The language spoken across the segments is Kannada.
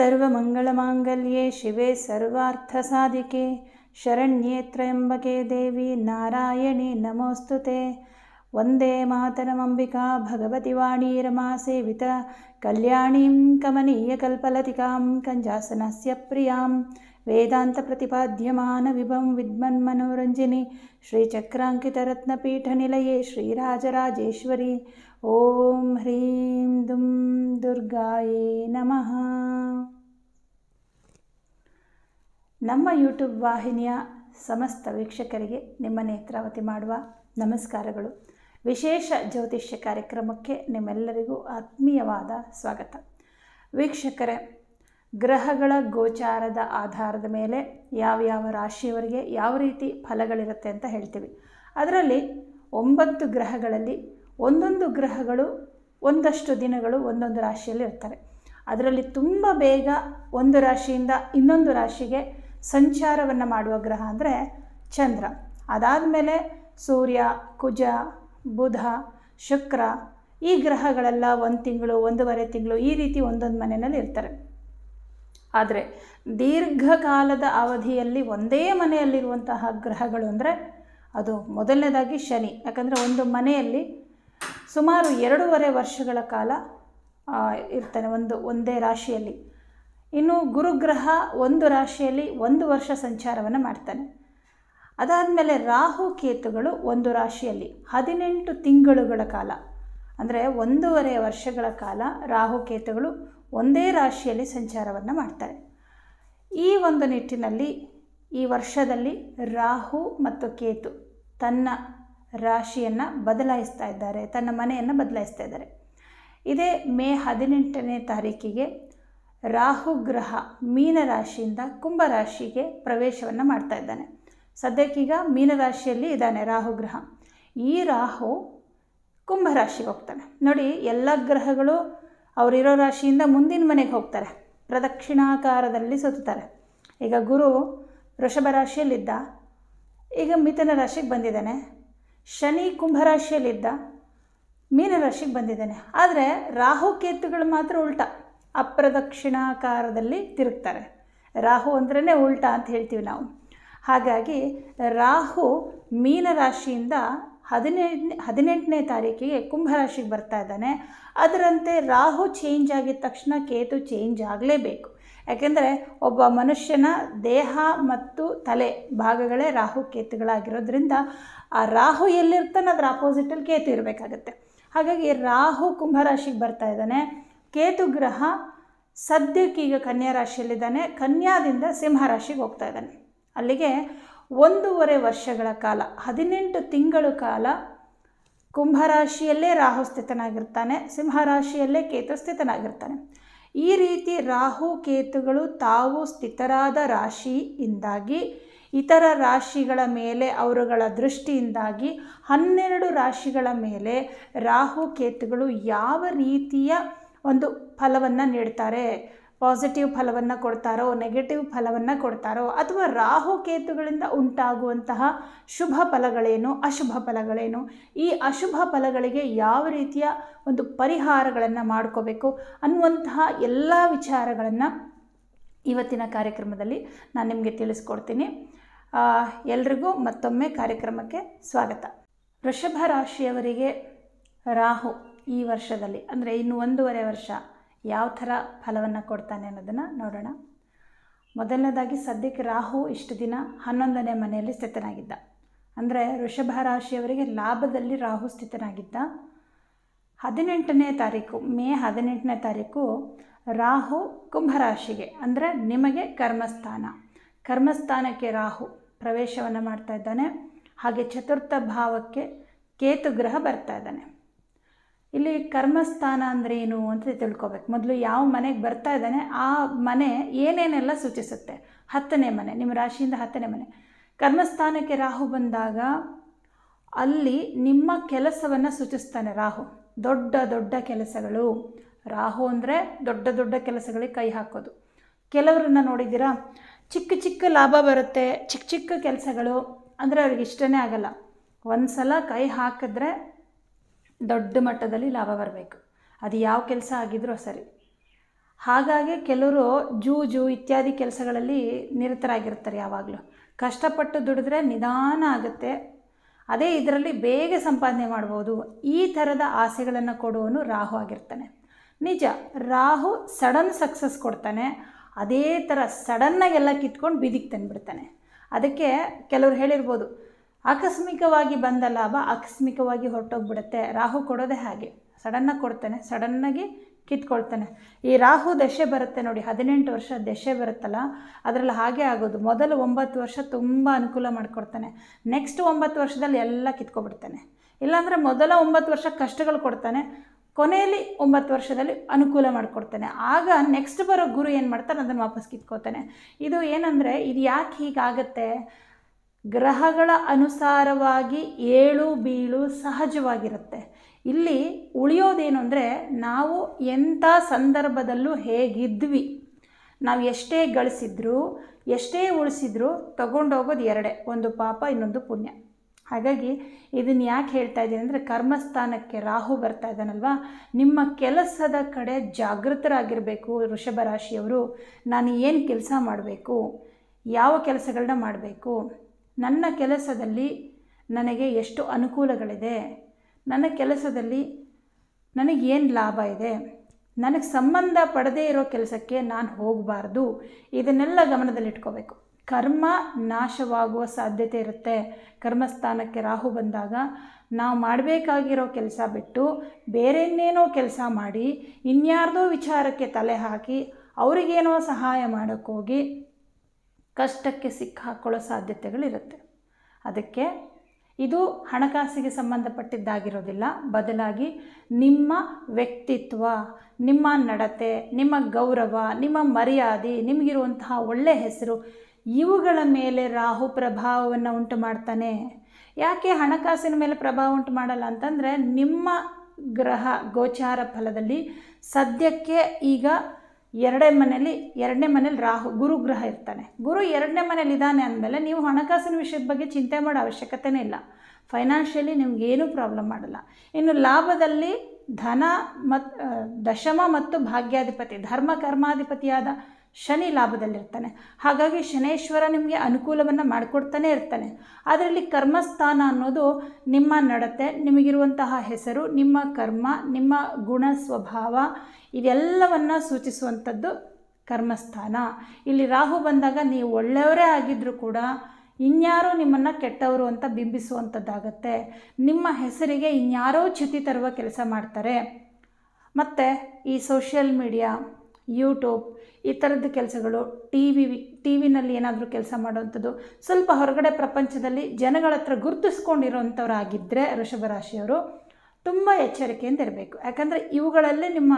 सर्वमङ्गलमाङ्गल्ये शिवे सर्वार्थसाधिके शरण्ये त्र्यम्बके देवी नारायणी नमोऽस्तु ते। वन्दे मातरमम्बिका भगवति वाणी रमा सेविता कल्याणीं कमनीयकल्पलतिकां कञ्जासनस्य प्रियां वेदान्तप्रतिपाद्यमानविभं विद्मन्मनोरञ्जिनी श्रीचक्राङ्कितरत्नपीठनिलये श्रीराजराजेश्वरी ಓಂ ಹ್ರೀಂ ದುಂ ದುರ್ಗಾಯೇ ನಮಃ ನಮ್ಮ ಯೂಟ್ಯೂಬ್ ವಾಹಿನಿಯ ಸಮಸ್ತ ವೀಕ್ಷಕರಿಗೆ ನಿಮ್ಮ ನೇತ್ರಾವತಿ ಮಾಡುವ ನಮಸ್ಕಾರಗಳು. ವಿಶೇಷ ಜ್ಯೋತಿಷ್ಯ ಕಾರ್ಯಕ್ರಮಕ್ಕೆ ನಿಮ್ಮೆಲ್ಲರಿಗೂ ಆತ್ಮೀಯವಾದ ಸ್ವಾಗತ. ವೀಕ್ಷಕರೇ, ಗ್ರಹಗಳ ಗೋಚಾರದ ಆಧಾರದ ಮೇಲೆ ಯಾವ ಯಾವ ರಾಶಿಯವರಿಗೆ ಯಾವ ರೀತಿ ಫಲಗಳಿರುತ್ತೆ ಅಂತ ಹೇಳ್ತೀವಿ. ಅದರಲ್ಲಿ ಒಂಬತ್ತು ಗ್ರಹಗಳಲ್ಲಿ ಒಂದೊಂದು ಗ್ರಹಗಳು, ಒಂದಷ್ಟು ದಿನಗಳು ಒಂದೊಂದು ರಾಶಿಯಲ್ಲಿ ಇರ್ತಾರೆ. ಅದರಲ್ಲಿ ತುಂಬ ಬೇಗ ಒಂದು ರಾಶಿಯಿಂದ ಇನ್ನೊಂದು ರಾಶಿಗೆ ಸಂಚಾರವನ್ನು ಮಾಡುವ ಗ್ರಹ ಅಂದರೆ ಚಂದ್ರ. ಅದಾದ ಮೇಲೆ ಸೂರ್ಯ, ಕುಜ, ಬುಧ, ಶುಕ್ರ ಈ ಗ್ರಹಗಳೆಲ್ಲ ಒಂದು ತಿಂಗಳು, ಒಂದೂವರೆ ತಿಂಗಳು ಈ ರೀತಿ ಒಂದೊಂದು ಮನೆಯಲ್ಲಿ ಇರ್ತಾರೆ. ಆದರೆ ದೀರ್ಘಕಾಲದ ಅವಧಿಯಲ್ಲಿ ಒಂದೇ ಮನೆಯಲ್ಲಿರುವಂತಹ ಗ್ರಹಗಳು ಅಂದರೆ ಅದು ಮೊದಲನೇದಾಗಿ ಶನಿ. ಯಾಕಂದರೆ ಒಂದು ಮನೆಯಲ್ಲಿ ಸುಮಾರು ಎರಡೂವರೆ ವರ್ಷಗಳ ಕಾಲ ಇರ್ತಾನೆ ಒಂದು, ಒಂದೇ ರಾಶಿಯಲ್ಲಿ. ಇನ್ನು ಗುರುಗ್ರಹ ಒಂದು ರಾಶಿಯಲ್ಲಿ ಒಂದು ವರ್ಷ ಸಂಚಾರವನ್ನು ಮಾಡ್ತಾನೆ. ಅದಾದಮೇಲೆ ರಾಹು ಕೇತುಗಳು ಒಂದು ರಾಶಿಯಲ್ಲಿ, ಹದಿನೆಂಟು ತಿಂಗಳುಗಳ ಕಾಲ. ಅಂದರೆ ಒಂದೂವರೆ ವರ್ಷಗಳ ಕಾಲ ರಾಹು ಕೇತುಗಳು ಒಂದೇ ರಾಶಿಯಲ್ಲಿ ಸಂಚಾರವನ್ನು ಮಾಡ್ತಾರೆ. ಈ ಒಂದು ನಿಟ್ಟಿನಲ್ಲಿ ಈ ವರ್ಷದಲ್ಲಿ ರಾಹು ಮತ್ತು ಕೇತು ತನ್ನ ರಾಶಿಯನ್ನು ಬದಲಾಯಿಸ್ತಾ ಇದ್ದಾರೆ, ತನ್ನ ಮನೆಯನ್ನು ಬದಲಾಯಿಸ್ತಾ ಇದ್ದಾರೆ. ಇದೇ ಮೇ ಹದಿನೆಂಟನೇ ತಾರೀಕಿಗೆ ರಾಹು ಗ್ರಹ ಮೀನರಾಶಿಯಿಂದ ಕುಂಭರಾಶಿಗೆ ಪ್ರವೇಶವನ್ನು ಮಾಡ್ತಾ ಇದ್ದಾನೆ. ಸದ್ಯಕ್ಕೀಗ ಮೀನರಾಶಿಯಲ್ಲಿ ಇದ್ದಾನೆ ರಾಹು ಗ್ರಹ. ಈ ರಾಹು ಕುಂಭರಾಶಿಗೆ ಹೋಗ್ತಾನೆ. ನೋಡಿ, ಎಲ್ಲ ಗ್ರಹಗಳು ಅವರಿರೋ ರಾಶಿಯಿಂದ ಮುಂದಿನ ಮನೆಗೆ ಹೋಗ್ತಾರೆ. ಪ್ರದಕ್ಷಿಣಾಕಾರದಲ್ಲಿ ಸುತ್ತಾರೆ ಈಗ ಗುರು ವೃಷಭ ರಾಶಿಯಲ್ಲಿದ್ದ, ಈಗ ಮಿಥುನ ರಾಶಿಗೆ ಬಂದಿದ್ದಾನೆ. ಶನಿ ಕುಂಭರಾಶಿಯಲ್ಲಿದ್ದ ಮೀನರಾಶಿಗೆ ಬಂದಿದ್ದಾನೆ. ಆದರೆ ರಾಹು ಕೇತುಗಳು ಮಾತ್ರ ಉಲ್ಟ, ಅಪ್ರದಕ್ಷಿಣಾಕಾರದಲ್ಲಿ ತಿರುಗ್ತಾರೆ. ರಾಹು ಅಂದ್ರೇ ಉಲ್ಟ ಅಂತ ಹೇಳ್ತೀವಿ ನಾವು. ಹಾಗಾಗಿ ರಾಹು ಮೀನರಾಶಿಯಿಂದ ಹದಿನೆಂಟನೇ ಹದಿನೆಂಟನೇ ತಾರೀಕಿಗೆ ಕುಂಭರಾಶಿಗೆ ಬರ್ತಾ ಇದ್ದಾನೆ. ಅದರಂತೆ ರಾಹು ಚೇಂಜ್ ಆಗಿದ ತಕ್ಷಣ ಕೇತು ಚೇಂಜ್ ಆಗಲೇಬೇಕು. ಯಾಕೆಂದರೆ ಒಬ್ಬ ಮನುಷ್ಯನ ದೇಹ ಮತ್ತು ತಲೆ ಭಾಗಗಳೇ ರಾಹು ಕೇತುಗಳಾಗಿರೋದ್ರಿಂದ ಆ ರಾಹು ಎಲ್ಲಿರ್ತಾನೆ ಅದರ ಅಪೋಸಿಟಲ್ಲಿ ಕೇತು ಇರಬೇಕಾಗತ್ತೆ. ಹಾಗಾಗಿ ರಾಹು ಕುಂಭರಾಶಿಗೆ ಬರ್ತಾ ಇದ್ದಾನೆ. ಕೇತು ಗ್ರಹ ಸದ್ಯಕ್ಕೀಗ ಕನ್ಯಾ ರಾಶಿಯಲ್ಲಿದ್ದಾನೆ. ಕನ್ಯಾದಿಂದ ಸಿಂಹರಾಶಿಗೆ ಹೋಗ್ತಾ ಇದ್ದಾನೆ. ಅಲ್ಲಿಗೆ ಒಂದೂವರೆ ವರ್ಷಗಳ ಕಾಲ, ಹದಿನೆಂಟು ತಿಂಗಳು ಕಾಲ ಕುಂಭರಾಶಿಯಲ್ಲೇ ರಾಹು ಸ್ಥಿತನಾಗಿರ್ತಾನೆ. ಸಿಂಹರಾಶಿಯಲ್ಲೇ ಕೇತು ಸ್ಥಿತನಾಗಿರ್ತಾನೆ. ಈ ರೀತಿ ರಾಹು ಕೇತುಗಳು ತಾವು ಸ್ಥಿತರಾದ ರಾಶಿಯಿಂದಾಗಿ, ಇತರ ರಾಶಿಗಳ ಮೇಲೆ ಅವರುಗಳ ದೃಷ್ಟಿಯಿಂದಾಗಿ, ಹನ್ನೆರಡು ರಾಶಿಗಳ ಮೇಲೆ ರಾಹು ಕೇತುಗಳು ಯಾವ ರೀತಿಯ ಒಂದು ಫಲವನ್ನು ನೀಡ್ತಾರೆ? ಪಾಸಿಟಿವ್ ಫಲವನ್ನು ಕೊಡ್ತಾರೋ ನೆಗೆಟಿವ್ ಫಲವನ್ನು ಕೊಡ್ತಾರೋ ಅಥವಾ ರಾಹು ಕೇತುಗಳಿಂದ ಉಂಟಾಗುವಂತಹ ಶುಭ ಫಲಗಳೇನು, ಅಶುಭ ಫಲಗಳೇನು, ಈ ಅಶುಭ ಫಲಗಳಿಗೆ ಯಾವ ರೀತಿಯ ಒಂದು ಪರಿಹಾರಗಳನ್ನು ಮಾಡ್ಕೋಬೇಕು ಅನ್ನುವಂತಹ ಎಲ್ಲ ವಿಚಾರಗಳನ್ನು ಇವತ್ತಿನ ಕಾರ್ಯಕ್ರಮದಲ್ಲಿ ನಾನು ನಿಮಗೆ ತಿಳಿಸ್ಕೊಡ್ತೀನಿ. ಎಲ್ರಿಗೂ ಮತ್ತೊಮ್ಮೆ ಕಾರ್ಯಕ್ರಮಕ್ಕೆ ಸ್ವಾಗತ. ವೃಷಭ ರಾಶಿಯವರಿಗೆ ರಾಹು ಈ ವರ್ಷದಲ್ಲಿ, ಅಂದರೆ ಇನ್ನು ಒಂದೂವರೆ ವರ್ಷ ಯಾವ ಥರ ಫಲವನ್ನು ಕೊಡ್ತಾನೆ ಅನ್ನೋದನ್ನು ನೋಡೋಣ. ಮೊದಲನೇದಾಗಿ ಸದ್ಯಕ್ಕೆ ರಾಹು ಇಷ್ಟು ದಿನ ಹನ್ನೊಂದನೇ ಮನೆಯಲ್ಲಿ ಸ್ಥಿತನಾಗಿದ್ದ. ಅಂದರೆ ವೃಷಭ ರಾಶಿಯವರಿಗೆ ಲಾಭದಲ್ಲಿ ರಾಹು ಸ್ಥಿತನಾಗಿದ್ದ. ಹದಿನೆಂಟನೇ ತಾರೀಕು, ಮೇ ಹದಿನೆಂಟನೇ ತಾರೀಕು ರಾಹು ಕುಂಭರಾಶಿಗೆ ಅಂದರೆ ನಿಮಗೆ ಕರ್ಮಸ್ಥಾನ. ಕರ್ಮಸ್ಥಾನಕ್ಕೆ ರಾಹು ಪ್ರವೇಶವನ್ನು ಮಾಡ್ತಾ ಇದ್ದಾನೆ. ಹಾಗೆ ಚತುರ್ಥ ಭಾವಕ್ಕೆ ಕೇತು ಗ್ರಹ ಬರ್ತಾ ಇದ್ದಾನೆ. ಇಲ್ಲಿ ಕರ್ಮಸ್ಥಾನ ಅಂದರೆ ಏನು ಅಂತ ತಿಳ್ಕೊಬೇಕು. ಮೊದಲು ಯಾವ ಮನೆಗೆ ಬರ್ತಾ ಇದ್ದಾನೆ, ಆ ಮನೆ ಏನೇನೆಲ್ಲ ಸೂಚಿಸುತ್ತೆ? ಹತ್ತನೇ ಮನೆ, ನಿಮ್ಮ ರಾಶಿಯಿಂದ ಹತ್ತನೇ ಮನೆ. ಕರ್ಮಸ್ಥಾನಕ್ಕೆ ರಾಹು ಬಂದಾಗ ಅಲ್ಲಿ ನಿಮ್ಮ ಕೆಲಸವನ್ನು ಸೂಚಿಸ್ತಾನೆ ರಾಹು. ದೊಡ್ಡ ದೊಡ್ಡ ಕೆಲಸಗಳು. ರಾಹು ಅಂದರೆ ದೊಡ್ಡ ದೊಡ್ಡ ಕೆಲಸಗಳಿಗೆ ಕೈ ಹಾಕೋದು. ಕೆಲವರನ್ನ ನೋಡಿದ್ದೀರಾ? ಚಿಕ್ಕ ಚಿಕ್ಕ ಲಾಭ ಬರುತ್ತೆ, ಚಿಕ್ಕ ಚಿಕ್ಕ ಕೆಲಸಗಳು. ಅಂದರೆ ಅವ್ರಿಗೆ ಇಷ್ಟನೇ ಆಗಲ್ಲ. ಒಂದು ಸಲ ಕೈ ಹಾಕಿದ್ರೆ ದೊಡ್ಡ ಮಟ್ಟದಲ್ಲಿ ಲಾಭ ಬರಬೇಕು. ಅದು ಯಾವ ಕೆಲಸ ಆಗಿದ್ರೂ ಸರಿ. ಹಾಗಾಗಿ ಕೆಲವರು ಜೂಜು ಇತ್ಯಾದಿ ಕೆಲಸಗಳಲ್ಲಿ ನಿರತರಾಗಿರ್ತಾರೆ ಯಾವಾಗಲೂ. ಕಷ್ಟಪಟ್ಟು ದುಡಿದ್ರೆ ನಿಧಾನ ಆಗುತ್ತೆ. ಅದೇ ಇದರಲ್ಲಿ ಬೇಗ ಸಂಪಾದನೆ ಮಾಡ್ಬೋದು. ಈ ಥರದ ಆಸೆಗಳನ್ನು ಕೊಡುವನು ರಾಹು ಆಗಿರ್ತಾನೆ. ನಿಜ, ರಾಹು ಸಡನ್ ಸಕ್ಸಸ್ ಕೊಡ್ತಾನೆ. ಅದೇ ಥರ ಸಡನ್ನಾಗೆಲ್ಲ ಕಿತ್ಕೊಂಡು ಬೀದಿಗೆ ತಂದುಬಿಡ್ತಾನೆ ಅದಕ್ಕೆ ಕೆಲವರು ಹೇಳಿರ್ಬೋದು ಆಕಸ್ಮಿಕವಾಗಿ ಬಂದ ಲಾಭ ಆಕಸ್ಮಿಕವಾಗಿ ಹೊರಟೋಗ್ಬಿಡುತ್ತೆ. ರಾಹು ಕೊಡೋದೇ ಹಾಗೆ. ಸಡನ್ನಾಗಿ ಕೊಡ್ತಾನೆ, ಸಡನ್ನಾಗಿ ಕಿತ್ಕೊಳ್ತಾನೆ. ಈ ರಾಹು ದಶೆ ಬರುತ್ತೆ ನೋಡಿ, ಹದಿನೆಂಟು ವರ್ಷ ದಶೆ ಬರುತ್ತಲ್ಲ, ಅದರಲ್ಲಿ ಹಾಗೆ ಆಗೋದು. ಮೊದಲು ಒಂಬತ್ತು ವರ್ಷ ತುಂಬ ಅನುಕೂಲ ಮಾಡಿಕೊಡ್ತಾನೆ. ನೆಕ್ಸ್ಟ್ ಒಂಬತ್ತು ವರ್ಷದಲ್ಲಿ ಎಲ್ಲ ಕಿತ್ಕೊಬಿಡ್ತಾನೆ. ಇಲ್ಲಾಂದರೆ ಮೊದಲ ಒಂಬತ್ತು ವರ್ಷ ಕಷ್ಟಗಳು ಕೊಡ್ತಾನೆ, ಕೊನೆಯಲ್ಲಿ ಒಂಬತ್ತು ವರ್ಷದಲ್ಲಿ ಅನುಕೂಲ ಮಾಡಿಕೊಡ್ತಾನೆ. ಆಗ ನೆಕ್ಸ್ಟ್ ಬರೋ ಗುರು ಏನು ಮಾಡ್ತಾನೆ, ಅದನ್ನು ವಾಪಸ್ ಕಿತ್ಕೋತಾನೆ. ಇದು ಏನಂದರೆ, ಇದು ಯಾಕೆ ಹೀಗಾಗತ್ತೆ? ಗ್ರಹಗಳ ಅನುಸಾರವಾಗಿ ಏಳು ಬೀಳು ಸಹಜವಾಗಿರುತ್ತೆ. ಇಲ್ಲಿ ಉಳಿಯೋದೇನು ಅಂದರೆ ನಾವು ಎಂಥ ಸಂದರ್ಭದಲ್ಲೂ ಹೇಗಿದ್ವಿ. ನಾವು ಎಷ್ಟೇ ಗಳಿಸಿದ್ರು, ಎಷ್ಟೇ ಉಳಿಸಿದ್ರು ತಗೊಂಡೋಗೋದು ಎರಡೇ, ಒಂದು ಪಾಪ, ಇನ್ನೊಂದು ಪುಣ್ಯ. ಹಾಗಾಗಿ ಇದನ್ನು ಯಾಕೆ ಹೇಳ್ತಾ ಇದ್ದೀನಿ ಅಂದರೆ ಕರ್ಮಸ್ಥಾನಕ್ಕೆ ರಾಹು ಬರ್ತಾ ಇದ್ದಾನಲ್ವಾ? ನಿಮ್ಮ ಕೆಲಸದ ಕಡೆ ಜಾಗೃತರಾಗಿರಬೇಕು ವೃಷಭ ರಾಶಿಯವರು. ನಾನು ಏನು ಕೆಲಸ ಮಾಡಬೇಕು? ಯಾವ ಕೆಲಸಗಳನ್ನ ಮಾಡಬೇಕು? ನನ್ನ ಕೆಲಸದಲ್ಲಿ ನನಗೆ ಎಷ್ಟು ಅನುಕೂಲಗಳಿದೆ? ನನ್ನ ಕೆಲಸದಲ್ಲಿ ನನಗೇನು ಲಾಭ ಇದೆ? ನನಗೆ ಸಂಬಂಧ ಪಡದೇ ಇರೋ ಕೆಲಸಕ್ಕೆ ನಾನು ಹೋಗಬಾರ್ದು. ಇದನ್ನೆಲ್ಲ ಗಮನದಲ್ಲಿಟ್ಕೋಬೇಕು. ಕರ್ಮ ನಾಶವಾಗುವ ಸಾಧ್ಯತೆ ಇರುತ್ತೆ. ಕರ್ಮಸ್ಥಾನಕ್ಕೆ ರಾಹು ಬಂದಾಗ ನಾವು ಮಾಡಬೇಕಾಗಿರೋ ಕೆಲಸ ಬಿಟ್ಟು ಬೇರೆನ್ನೇನೋ ಕೆಲಸ ಮಾಡಿ ಇನ್ಯಾರ್ದೋ ವಿಚಾರಕ್ಕೆ ತಲೆ ಹಾಕಿ ಅವರಿಗೇನೋ ಸಹಾಯ ಮಾಡೋಕ್ಕೋಗಿ ಕಷ್ಟಕ್ಕೆ ಸಿಕ್ಕಾಕೊಳ್ಳೋ ಸಾಧ್ಯತೆಗಳಿರುತ್ತೆ. ಅದಕ್ಕೆ ಇದು ಹಣಕಾಸಿಗೆ ಸಂಬಂಧಪಟ್ಟಿದ್ದಾಗಿರೋದಿಲ್ಲ. ಬದಲಾಗಿ ನಿಮ್ಮ ವ್ಯಕ್ತಿತ್ವ, ನಿಮ್ಮ ನಡತೆ, ನಿಮ್ಮ ಗೌರವ, ನಿಮ್ಮ ಮರ್ಯಾದೆ, ನಿಮಗಿರುವಂತಹ ಒಳ್ಳೆಯ ಹೆಸರು, ಇವುಗಳ ಮೇಲೆ ರಾಹು ಪ್ರಭಾವವನ್ನು ಉಂಟು ಮಾಡ್ತಾನೆ. ಯಾಕೆ ಹಣಕಾಸಿನ ಮೇಲೆ ಪ್ರಭಾವ ಉಂಟು ಮಾಡಲ್ಲ ಅಂತಂದರೆ ನಿಮ್ಮ ಗ್ರಹ ಗೋಚಾರ ಫಲದಲ್ಲಿ ಸದ್ಯಕ್ಕೆ ಈಗ ಎರಡೇ ಮನೇಲಿ ಎರಡನೇ ಮನೇಲಿ ರಾಹು, ಗುರು ಗ್ರಹ ಇರ್ತಾನೆ. ಗುರು ಎರಡನೇ ಮನೇಲಿ ಇದ್ದಾನೆ ಅಂದಮೇಲೆ ನೀವು ಹಣಕಾಸಿನ ವಿಷಯದ ಬಗ್ಗೆ ಚಿಂತೆ ಮಾಡೋ ಅವಶ್ಯಕತೆನೇ ಇಲ್ಲ. ಫೈನಾನ್ಷಿಯಲಿ ನಿಮಗೇನೂ ಪ್ರಾಬ್ಲಮ್ ಮಾಡಲ್ಲ. ಇನ್ನು ಲಾಭದಲ್ಲಿ ಧನ ಮತ್ತು ದಶಮ ಮತ್ತು ಭಾಗ್ಯಾಧಿಪತಿ, ಧರ್ಮ ಕರ್ಮಾಧಿಪತಿಯಾದ ಶನಿ ಲಾಭದಲ್ಲಿರ್ತಾನೆ. ಹಾಗಾಗಿ ಶನೇಶ್ವರ ನಿಮಗೆ ಅನುಕೂಲವನ್ನು ಮಾಡಿಕೊಡ್ತಾನೆ ಇರ್ತಾನೆ. ಅದರಲ್ಲಿ ಕರ್ಮಸ್ಥಾನ ಅನ್ನೋದು ನಿಮ್ಮ ನಡತೆ, ನಿಮಗಿರುವಂತಹ ಹೆಸರು, ನಿಮ್ಮ ಕರ್ಮ, ನಿಮ್ಮ ಗುಣ ಸ್ವಭಾವ, ಇದೆಲ್ಲವನ್ನು ಸೂಚಿಸುವಂಥದ್ದು ಕರ್ಮಸ್ಥಾನ. ಇಲ್ಲಿ ರಾಹು ಬಂದಾಗ ನೀವು ಒಳ್ಳೆಯವರೇ ಆಗಿದ್ದರೂ ಕೂಡ ಇನ್ಯಾರೋ ನಿಮ್ಮನ್ನು ಕೆಟ್ಟವರು ಅಂತ ಬಿಂಬಿಸುವಂಥದ್ದಾಗತ್ತೆ. ನಿಮ್ಮ ಹೆಸರಿಗೆ ಇನ್ಯಾರೋ ಚ್ಯುತಿ ತರುವ ಕೆಲಸ ಮಾಡ್ತಾರೆ. ಮತ್ತು ಈ ಸೋಷಿಯಲ್ ಮೀಡಿಯಾ ಯೂಟ್ಯೂಬ್ ಈ ಥರದ್ದು ಕೆಲಸಗಳು ಟಿ ವಿ ಟಿ ವಿನಲ್ಲಿ ಏನಾದರೂ ಕೆಲಸ ಮಾಡುವಂಥದ್ದು, ಸ್ವಲ್ಪ ಹೊರಗಡೆ ಪ್ರಪಂಚದಲ್ಲಿ ಜನಗಳ ಹತ್ರ ಗುರುತಿಸ್ಕೊಂಡಿರೋಂಥವ್ರಾಗಿದ್ದರೆ ವೃಷಭ ರಾಶಿಯವರು ತುಂಬ ಎಚ್ಚರಿಕೆಯಿಂದ ಇರಬೇಕು ಯಾಕಂದರೆ ಇವುಗಳಲ್ಲೇ ನಿಮ್ಮ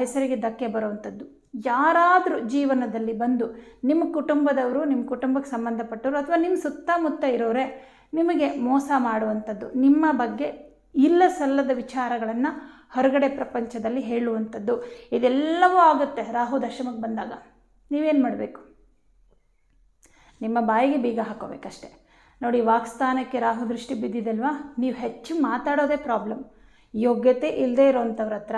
ಹೆಸರಿಗೆ ಧಕ್ಕೆ ಬರುವಂಥದ್ದು. ಯಾರಾದರೂ ಜೀವನದಲ್ಲಿ ಬಂದು ನಿಮ್ಮ ಕುಟುಂಬದವರು, ನಿಮ್ಮ ಕುಟುಂಬಕ್ಕೆ ಸಂಬಂಧಪಟ್ಟವರು ಅಥವಾ ನಿಮ್ಮ ಸುತ್ತಮುತ್ತ ಇರೋರೆ ನಿಮಗೆ ಮೋಸ ಮಾಡುವಂಥದ್ದು, ನಿಮ್ಮ ಬಗ್ಗೆ ಇಲ್ಲ ಸಲ್ಲದ ವಿಚಾರಗಳನ್ನು ಹೊರಗಡೆ ಪ್ರಪಂಚದಲ್ಲಿ ಹೇಳುವಂಥದ್ದು. ಇದೆಲ್ಲವೂ ಆಗುತ್ತೆ ರಾಹು ದಶಮಕ್ಕೆ ಬಂದಾಗ. ನೀವೇನು ಮಾಡಬೇಕು? ನಿಮ್ಮ ಬಾಯಿಗೆ ಬೀಗ ಹಾಕೋಬೇಕಷ್ಟೆ. ನೋಡಿ ವಾಕ್ಸ್ಥಾನಕ್ಕೆ ರಾಹು ದೃಷ್ಟಿ ಬಿದ್ದಿದೆಲ್ವಾ? ನೀವು ಹೆಚ್ಚು ಮಾತಾಡೋದೇ ಪ್ರಾಬ್ಲಮ್. ಯೋಗ್ಯತೆ ಇಲ್ಲದೆ ಇರೋವಂಥವ್ರ ಹತ್ರ,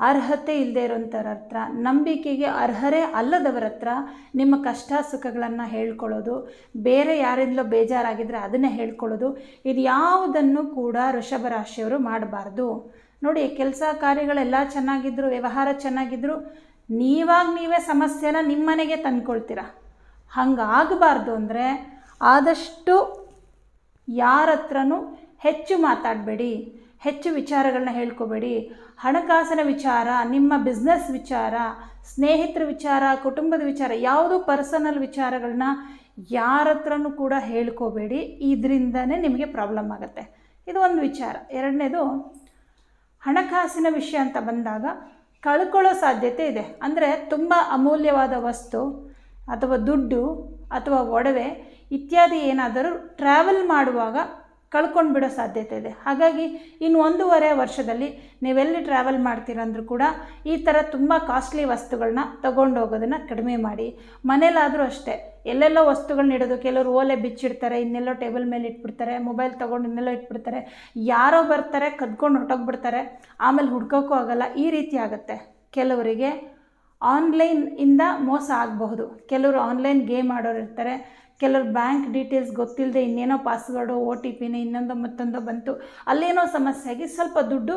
ಅರ್ಹತೆ ಇಲ್ಲದೆ ಇರೋಂಥವ್ರ ಹತ್ರ, ನಂಬಿಕೆಗೆ ಅರ್ಹರೇ ಅಲ್ಲದವರ ಹತ್ರ ನಿಮ್ಮ ಕಷ್ಟ ಸುಖಗಳನ್ನು ಹೇಳ್ಕೊಳ್ಳೋದು, ಬೇರೆ ಯಾರಿಂದಲೋ ಬೇಜಾರಾಗಿದ್ದರೆ ಅದನ್ನೇ ಹೇಳ್ಕೊಳ್ಳೋದು ಇದು ಯಾವುದನ್ನು ಕೂಡ ವೃಷಭ ರಾಶಿಯವರು ಮಾಡಬಾರ್ದು. ನೋಡಿ, ಕೆಲಸ ಕಾರ್ಯಗಳೆಲ್ಲ ಚೆನ್ನಾಗಿದ್ದರು ವ್ಯವಹಾರ ಚೆನ್ನಾಗಿದ್ದರು ನೀವಾಗ ನೀವೇ ಸಮಸ್ಯೆನ ನಿಮ್ಮನೆಗೆ ತಂದ್ಕೊಳ್ತೀರ? ಹಂಗಾಗಬಾರ್ದು ಅಂದರೆ ಆದಷ್ಟು ಯಾರ ಹತ್ರನೂ ಹೆಚ್ಚು ಮಾತಾಡಬೇಡಿ, ಹೆಚ್ಚು ವಿಚಾರಗಳನ್ನ ಹೇಳ್ಕೋಬೇಡಿ. ಹಣಕಾಸಿನ ವಿಚಾರ, ನಿಮ್ಮ ಬಿಸ್ನೆಸ್ ವಿಚಾರ, ಸ್ನೇಹಿತರ ವಿಚಾರ, ಕುಟುಂಬದ ವಿಚಾರ, ಯಾವುದೂ ಪರ್ಸನಲ್ ವಿಚಾರಗಳನ್ನ ಯಾರ ಹತ್ರನೂ ಕೂಡ ಹೇಳ್ಕೋಬೇಡಿ. ಇದರಿಂದನೇ ನಿಮಗೆ ಪ್ರಾಬ್ಲಮ್ ಆಗುತ್ತೆ. ಇದು ಒಂದು ವಿಚಾರ. ಎರಡನೇದು ಹಣಕಾಸಿನ ವಿಷಯ ಅಂತ ಬಂದಾಗ ಕಳ್ಕೊಳ್ಳೋ ಸಾಧ್ಯತೆ ಇದೆ. ಅಂದರೆ ತುಂಬ ಅಮೂಲ್ಯವಾದ ವಸ್ತು ಅಥವಾ ದುಡ್ಡು ಅಥವಾ ಒಡವೆ ಇತ್ಯಾದಿ ಏನಾದರೂ ಟ್ರಾವೆಲ್ ಮಾಡುವಾಗ ಕಳ್ಕೊಂಡು ಬಿಡೋ ಸಾಧ್ಯತೆ ಇದೆ. ಹಾಗಾಗಿ ಇನ್ನು ಒಂದೂವರೆ ವರ್ಷದಲ್ಲಿ ನೀವೆಲ್ಲಿ ಟ್ರಾವೆಲ್ ಮಾಡ್ತೀರಂದ್ರೂ ಕೂಡ ಈ ಥರ ತುಂಬ ಕಾಸ್ಟ್ಲಿ ವಸ್ತುಗಳನ್ನ ತೊಗೊಂಡೋಗೋದನ್ನು ಕಡಿಮೆ ಮಾಡಿ. ಮನೇಲಾದರೂ ಅಷ್ಟೇ, ಎಲ್ಲೆಲ್ಲೋ ವಸ್ತುಗಳನ್ನ ಇಡೋದು ಕೆಲವರು ಓಲೆ ಬಿಚ್ಚಿಡ್ತಾರೆ, ಇನ್ನೆಲ್ಲೋ ಟೇಬಲ್ ಮೇಲೆ ಇಟ್ಬಿಡ್ತಾರೆ ಮೊಬೈಲ್ ತೊಗೊಂಡು ಇನ್ನೆಲ್ಲೋ ಇಟ್ಬಿಡ್ತಾರೆ, ಯಾರೋ ಬರ್ತಾರೆ, ಕದ್ಕೊಂಡು ಹೊರಟೋಗ್ಬಿಡ್ತಾರೆ, ಆಮೇಲೆ ಹುಡ್ಕೋಕ್ಕೂ ಆಗಲ್ಲ, ಈ ರೀತಿ ಆಗುತ್ತೆ. ಕೆಲವರಿಗೆ ಆನ್ಲೈನ್ ಇಂದ ಮೋಸ ಆಗಬಹುದು. ಕೆಲವರು ಆನ್ಲೈನ್ ಗೇಮ್ ಆಡೋರು ಇರ್ತಾರೆ ಕೆಲವರು ಬ್ಯಾಂಕ್ ಡೀಟೇಲ್ಸ್ ಗೊತ್ತಿಲ್ಲದೆ ಇನ್ನೇನೋ ಪಾಸ್ವರ್ಡು ಒ ಟಿ ಪಿನೇ ಇನ್ನೊಂದು ಮತ್ತೊಂದು ಬಂತು. ಅಲ್ಲೇನೋ ಸಮಸ್ಯೆ ಆಗಿ ಸ್ವಲ್ಪ ದುಡ್ಡು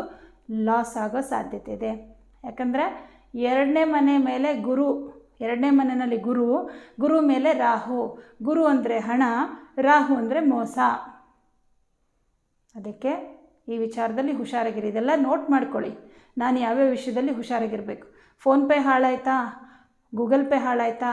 ಲಾಸ್ ಆಗೋ ಸಾಧ್ಯತೆ ಇದೆ. ಯಾಕಂದರೆ ಎರಡನೇ ಮನೆ ಮೇಲೆ ಗುರು, ಎರಡನೇ ಮನೆಯಲ್ಲಿ ಗುರು ಗುರು ಮೇಲೆ ರಾಹು. ಗುರು ಅಂದರೆ ಹಣ, ರಾಹು ಅಂದರೆ ಮೋಸ. ಅದಕ್ಕೆ ಈ ವಿಚಾರದಲ್ಲಿ ಹುಷಾರಾಗಿರಿ. ಇದೆಲ್ಲ ನೋಟ್ ಮಾಡ್ಕೊಳ್ಳಿ. ನಾನು ಯಾವ್ಯಾವ ವಿಷಯದಲ್ಲಿ ಹುಷಾರಾಗಿರಬೇಕು? ಫೋನ್ಪೇ ಹಾಳಾಯ್ತಾ? ಗೂಗಲ್ ಪೇ ಹಾಳಾಯ್ತಾ?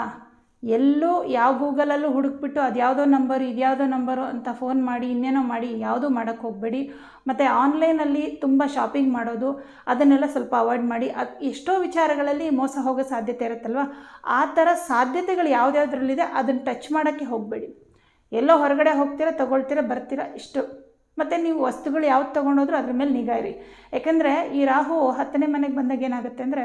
ಎಲ್ಲೂ ಯಾವ ಗೂಗಲಲ್ಲೂ ಹುಡುಕ್ಬಿಟ್ಟು ಅದು ಯಾವುದೋ ನಂಬರು ಇದ್ಯಾವುದೋ ನಂಬರು ಅಂತ ಫೋನ್ ಮಾಡಿ, ಇನ್ನೇನೋ ಮಾಡಿ, ಯಾವುದೂ ಮಾಡೋಕ್ಕೆ ಹೋಗಬೇಡಿ. ಮತ್ತು ಆನ್ಲೈನಲ್ಲಿ ತುಂಬ ಶಾಪಿಂಗ್ ಮಾಡೋದು, ಅದನ್ನೆಲ್ಲ ಸ್ವಲ್ಪ ಅವಾಯ್ಡ್ ಮಾಡಿ. ಅದು ಎಷ್ಟೋ ವಿಚಾರಗಳಲ್ಲಿ ಮೋಸ ಹೋಗೋ ಸಾಧ್ಯತೆ ಇರುತ್ತಲ್ವ? ಆ ಥರ ಸಾಧ್ಯತೆಗಳು ಯಾವುದ್ಯಾವುದ್ರಲ್ಲಿದೆ, ಅದನ್ನು ಟಚ್ ಮಾಡೋಕ್ಕೆ ಹೋಗಬೇಡಿ. ಎಲ್ಲೋ ಹೊರಗಡೆ ಹೋಗ್ತೀರಾ, ತೊಗೊಳ್ತೀರಾ, ಬರ್ತೀರಾ, ಇಷ್ಟು. ಮತ್ತು ನೀವು ವಸ್ತುಗಳು ಯಾವ್ದು ತೊಗೊಂಡೋದ್ರೂ ಅದ್ರ ಮೇಲೆ ನಿಗಾ ಇರಿ. ಯಾಕೆಂದರೆ ಈ ರಾಹು ಹತ್ತನೇ ಮನೆಗೆ ಬಂದಾಗ ಏನಾಗುತ್ತೆ ಅಂದರೆ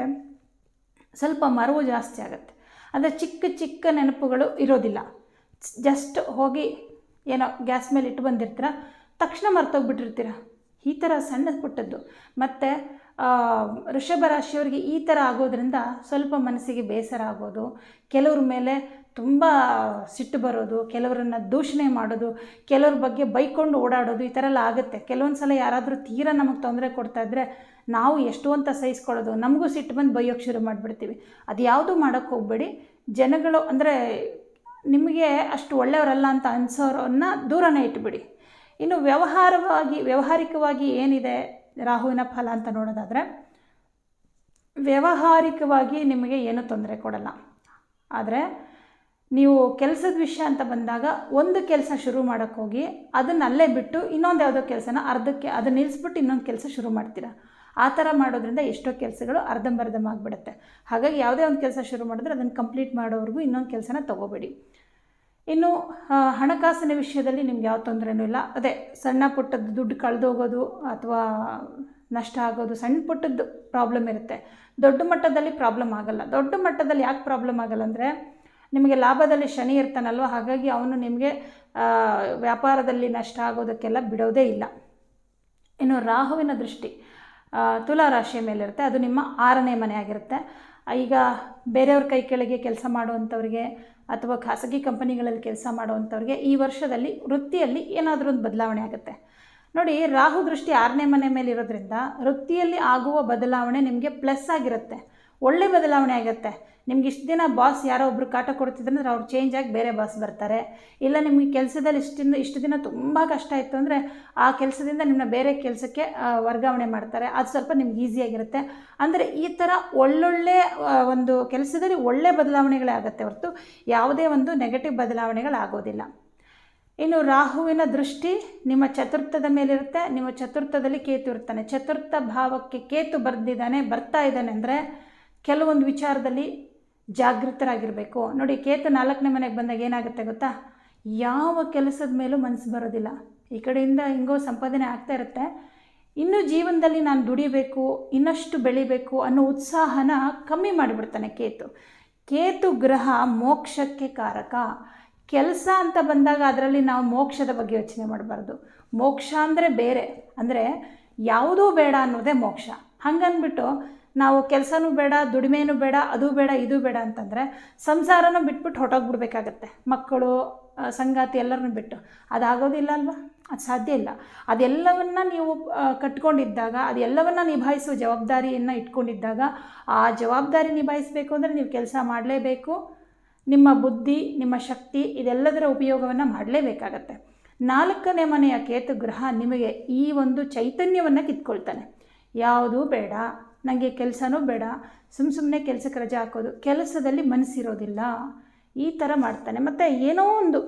ಸ್ವಲ್ಪ ಮರವು ಜಾಸ್ತಿ ಆಗುತ್ತೆ. ಅಂದರೆ ಚಿಕ್ಕ ಚಿಕ್ಕ ನೆನಪುಗಳು ಇರೋದಿಲ್ಲ. ಜಸ್ಟ್ ಹೋಗಿ ಏನೋ ಗ್ಯಾಸ್ ಮೇಲೆ ಇಟ್ಟು ಬಂದಿರ್ತೀರ, ತಕ್ಷಣ ಮರ್ತೋಗ್ಬಿಟ್ಟಿರ್ತೀರ. ಈ ಥರ ಸಣ್ಣ ಪುಟ್ಟದ್ದು. ಮತ್ತು ಋಷಭ ರಾಶಿಯವರಿಗೆ ಈ ಥರ ಆಗೋದ್ರಿಂದ ಸ್ವಲ್ಪ ಮನಸ್ಸಿಗೆ ಬೇಸರ ಆಗೋದು, ಕೆಲವ್ರ ಮೇಲೆ ತುಂಬ ಸಿಟ್ಟು ಬರೋದು, ಕೆಲವರನ್ನು ದೂಷಣೆ ಮಾಡೋದು, ಕೆಲವ್ರ ಬಗ್ಗೆ ಬೈಕೊಂಡು ಓಡಾಡೋದು, ಈ ಥರ ಎಲ್ಲ ಆಗುತ್ತೆ. ಕೆಲವೊಂದು ಸಲ ಯಾರಾದರೂ ತೀರಾ ನಮಗೆ ತೊಂದರೆ ಕೊಡ್ತಾ ಇದ್ದರೆ ನಾವು ಎಷ್ಟು ಅಂತ ಸಹಿಸ್ಕೊಳ್ಳೋದು, ನಮಗೂ ಸಿಟ್ಟು ಬಂದು ಬೈಯೋಕ್ಕೆ ಶುರು ಮಾಡಿಬಿಡ್ತೀವಿ. ಅದು ಯಾವುದೂ ಮಾಡೋಕ್ಕೆ ಹೋಗಬೇಡಿ. ಜನಗಳು ಅಂದರೆ ನಿಮಗೆ ಅಷ್ಟು ಒಳ್ಳೆಯವರಲ್ಲ ಅಂತ ಅನಿಸೋರನ್ನ ದೂರನೇ ಇಟ್ಬಿಡಿ. ಇನ್ನು ವ್ಯವಹಾರವಾಗಿ, ವ್ಯಾವಹಾರಿಕವಾಗಿ ಏನಿದೆ ರಾಹುವಿನ ಫಲ ಅಂತ ನೋಡೋದಾದರೆ, ವ್ಯಾವಹಾರಿಕವಾಗಿ ನಿಮಗೆ ಏನೂ ತೊಂದರೆ ಕೊಡಲ್ಲ. ಆದರೆ ನೀವು ಕೆಲಸದ ವಿಷಯ ಅಂತ ಬಂದಾಗ ಒಂದು ಕೆಲಸ ಶುರು ಮಾಡೋಕ್ಕೋಗಿ ಅದನ್ನ ಅಲ್ಲೇ ಬಿಟ್ಟು ಇನ್ನೊಂದು ಯಾವುದೋ ಕೆಲಸನ ಅರ್ಧಕ್ಕೆ ಅದನ್ನ ನಿಲ್ಲಿಸ್ಬಿಟ್ಟು ಇನ್ನೊಂದು ಕೆಲಸ ಶುರು ಮಾಡ್ತೀರಾ? ಆ ಥರ ಮಾಡೋದ್ರಿಂದ ಎಷ್ಟೋ ಕೆಲಸಗಳು ಅರ್ಧಂಬರ್ಧಂ ಆಗಿಬಿಡುತ್ತೆ ಹಾಗಾಗಿ ಯಾವುದೇ ಒಂದು ಕೆಲಸ ಶುರು ಮಾಡಿದ್ರೆ ಅದನ್ನು ಕಂಪ್ಲೀಟ್ ಮಾಡೋವರೆಗೂ ಇನ್ನೊಂದು ಕೆಲಸನ ತೊಗೋಬೇಡಿ. ಇನ್ನು ಹಣಕಾಸಿನ ವಿಷಯದಲ್ಲಿ ನಿಮ್ಗೆ ಯಾವ ತೊಂದರೆನೂ ಇಲ್ಲ. ಅದೇ, ಸಣ್ಣ ಪುಟ್ಟದ್ದು ದುಡ್ಡು ಕಳೆದೋಗೋದು ಅಥವಾ ನಷ್ಟ ಆಗೋದು ಸಣ್ಣ ಪುಟ್ಟದ್ದು ಪ್ರಾಬ್ಲಮ್ ಇರುತ್ತೆ. ದೊಡ್ಡ ಮಟ್ಟದಲ್ಲಿ ಪ್ರಾಬ್ಲಮ್ ಆಗಲ್ಲ. ದೊಡ್ಡ ಮಟ್ಟದಲ್ಲಿ ಯಾಕೆ ಪ್ರಾಬ್ಲಮ್ ಆಗಲ್ಲ ಅಂದರೆ, ನಿಮಗೆ ಲಾಭದಲ್ಲಿ ಶನಿ ಇರ್ತಾನಲ್ವ? ಹಾಗಾಗಿ ಅವನು ನಿಮಗೆ ವ್ಯಾಪಾರದಲ್ಲಿ ನಷ್ಟ ಆಗೋದಕ್ಕೆಲ್ಲ ಬಿಡೋದೇ ಇಲ್ಲ. ಇನ್ನು ರಾಹುವಿನ ದೃಷ್ಟಿ. ತುಲಾ ರಾಶಿಯ ಮೇಲಿರುತ್ತೆ. ಅದು ನಿಮ್ಮ ಆರನೇ ಮನೆ ಆಗಿರುತ್ತೆ. ಈಗ ಬೇರೆಯವ್ರ ಕೈ ಕೆಳಗೆ ಕೆಲಸ ಮಾಡುವಂಥವ್ರಿಗೆ ಅಥವಾ ಖಾಸಗಿ ಕಂಪನಿಗಳಲ್ಲಿ ಕೆಲಸ ಮಾಡುವಂಥವ್ರಿಗೆ ಈ ವರ್ಷದಲ್ಲಿ ವೃತ್ತಿಯಲ್ಲಿ ಏನಾದರೂ ಒಂದು ಬದಲಾವಣೆ ಆಗುತ್ತೆ. ನೋಡಿ, ರಾಹು ದೃಷ್ಟಿ ಆರನೇ ಮನೆ ಮೇಲೆ ಇರೋದ್ರಿಂದ ವೃತ್ತಿಯಲ್ಲಿ ಆಗುವ ಬದಲಾವಣೆ ನಿಮಗೆ ಪ್ಲಸ್ ಆಗಿರುತ್ತೆ. ಒಳ್ಳೆ ಬದಲಾವಣೆ ಆಗುತ್ತೆ. ನಿಮ್ಗೆ ಇಷ್ಟು ದಿನ ಬಾಸ್ ಯಾರೋ ಒಬ್ರು ಕಾಟ ಕೊಡ್ತಿದ್ರೆ ಅವ್ರು ಚೇಂಜ್ ಆಗಿ ಬೇರೆ ಬಾಸ್ ಬರ್ತಾರೆ. ಇಲ್ಲ ನಿಮಗೆ ಕೆಲಸದಲ್ಲಿ ಇಷ್ಟಿಂದ ಇಷ್ಟು ದಿನ ತುಂಬ ಕಷ್ಟ ಇತ್ತು ಅಂದರೆ ಆ ಕೆಲಸದಿಂದ ನಿಮ್ಮನ್ನ ಬೇರೆ ಕೆಲಸಕ್ಕೆ ವರ್ಗಾವಣೆ ಮಾಡ್ತಾರೆ. ಅದು ಸ್ವಲ್ಪ ನಿಮ್ಗೆ ಈಸಿಯಾಗಿರುತ್ತೆ ಅಂದರೆ ಈ ಥರ ಒಳ್ಳೊಳ್ಳೆ ಒಂದು ಕೆಲಸದಲ್ಲಿ ಒಳ್ಳೆ ಬದಲಾವಣೆಗಳೇ ಆಗುತ್ತೆ ಹೊರತು ಯಾವುದೇ ಒಂದು ನೆಗೆಟಿವ್ ಬದಲಾವಣೆಗಳಾಗೋದಿಲ್ಲ ಇನ್ನು ರಾಹುವಿನ ದೃಷ್ಟಿ ನಿಮ್ಮ ಚತುರ್ಥದ ಮೇಲಿರುತ್ತೆ. ನಿಮ್ಮ ಚತುರ್ಥದಲ್ಲಿ ಕೇತು ಇರ್ತಾನೆ. ಚತುರ್ಥ ಭಾವಕ್ಕೆ ಕೇತು ಬರೆದಿದ್ದಾನೆ, ಬರ್ತಾ ಇದ್ದಾನೆ ಅಂದರೆ ಕೆಲವೊಂದು ವಿಚಾರದಲ್ಲಿ ಜಾಗೃತರಾಗಿರಬೇಕು. ನೋಡಿ, ಕೇತು ನಾಲ್ಕನೇ ಮನೆಗೆ ಬಂದಾಗ ಏನಾಗುತ್ತೆ ಗೊತ್ತಾ? ಯಾವ ಕೆಲಸದ ಮೇಲೂ ಮನಸ್ಸು ಬರೋದಿಲ್ಲ. ಈ ಕಡೆಯಿಂದ ಹಿಂಗೋ ಸಂಪಾದನೆ ಆಗ್ತಾ ಇರುತ್ತೆ. ಇನ್ನು ಜೀವನದಲ್ಲಿ ನಾನು ದುಡಿಬೇಕು, ಇನ್ನಷ್ಟು ಬೆಳಿಬೇಕು ಅನ್ನೋ ಉತ್ಸಾಹನ ಕಮ್ಮಿ ಮಾಡಿಬಿಡ್ತಾನೆ ಕೇತು. ಕೇತು ಗ್ರಹ ಮೋಕ್ಷಕ್ಕೆ ಕಾರಕ. ಕೆಲಸ ಅಂತ ಬಂದಾಗ ಅದರಲ್ಲಿ ನಾವು ಮೋಕ್ಷದ ಬಗ್ಗೆ ಯೋಚನೆ ಮಾಡಬಾರ್ದು. ಮೋಕ್ಷ ಅಂದರೆ ಬೇರೆ. ಅಂದರೆ ಯಾವುದೂ ಬೇಡ ಅನ್ನೋದೇ ಮೋಕ್ಷ. ಹಂಗನ್ಬಿಟ್ಟು ನಾವು ಕೆಲಸನೂ ಬೇಡ, ದುಡಿಮೆನೂ ಬೇಡ, ಅದು ಬೇಡ, ಇದು ಬೇಡ ಅಂತಂದರೆ ಸಂಸಾರನೂ ಬಿಟ್ಬಿಟ್ಟು ಹೊಟ್ಟೋಗ್ಬಿಡ್ಬೇಕಾಗತ್ತೆ ಮಕ್ಕಳು ಸಂಗಾತಿ ಎಲ್ಲರನ್ನೂ ಬಿಟ್ಟು. ಅದಾಗೋದಿಲ್ಲ ಅಲ್ವಾ? ಅದು ಸಾಧ್ಯ ಇಲ್ಲ. ಅದೆಲ್ಲವನ್ನ ನೀವು ಕಟ್ಕೊಂಡಿದ್ದಾಗ, ಅದೆಲ್ಲವನ್ನ ನಿಭಾಯಿಸುವ ಜವಾಬ್ದಾರಿಯನ್ನು ಇಟ್ಕೊಂಡಿದ್ದಾಗ, ಆ ಜವಾಬ್ದಾರಿ ನಿಭಾಯಿಸಬೇಕು ಅಂದರೆ ನೀವು ಕೆಲಸ ಮಾಡಲೇಬೇಕು. ನಿಮ್ಮ ಬುದ್ಧಿ, ನಿಮ್ಮ ಶಕ್ತಿ, ಇದೆಲ್ಲದರ ಉಪಯೋಗವನ್ನು ಮಾಡಲೇಬೇಕಾಗತ್ತೆ. ನಾಲ್ಕನೇ ಮನೆಯ ಕೇತು ಗ್ರಹ ನಿಮಗೆ ಈ ಒಂದು ಚೈತನ್ಯವನ್ನು ಕಿತ್ಕೊಳ್ತಾನೆ. ಯಾವುದೂ ಬೇಡ. ನನಗೆ ಕೆಲಸನೂ ಬೇಡ ಸುಮ್ಮ ಸುಮ್ಮನೆ ಕೆಲಸಕ್ಕೆ ರಜೆ ಹಾಕೋದು. ಕೆಲಸದಲ್ಲಿ ಮನಸ್ಸಿರೋದಿಲ್ಲ. ಈ ಥರ ಮಾಡ್ತಾನೆ. ಮತ್ತು ಏನೋ ಒಂದು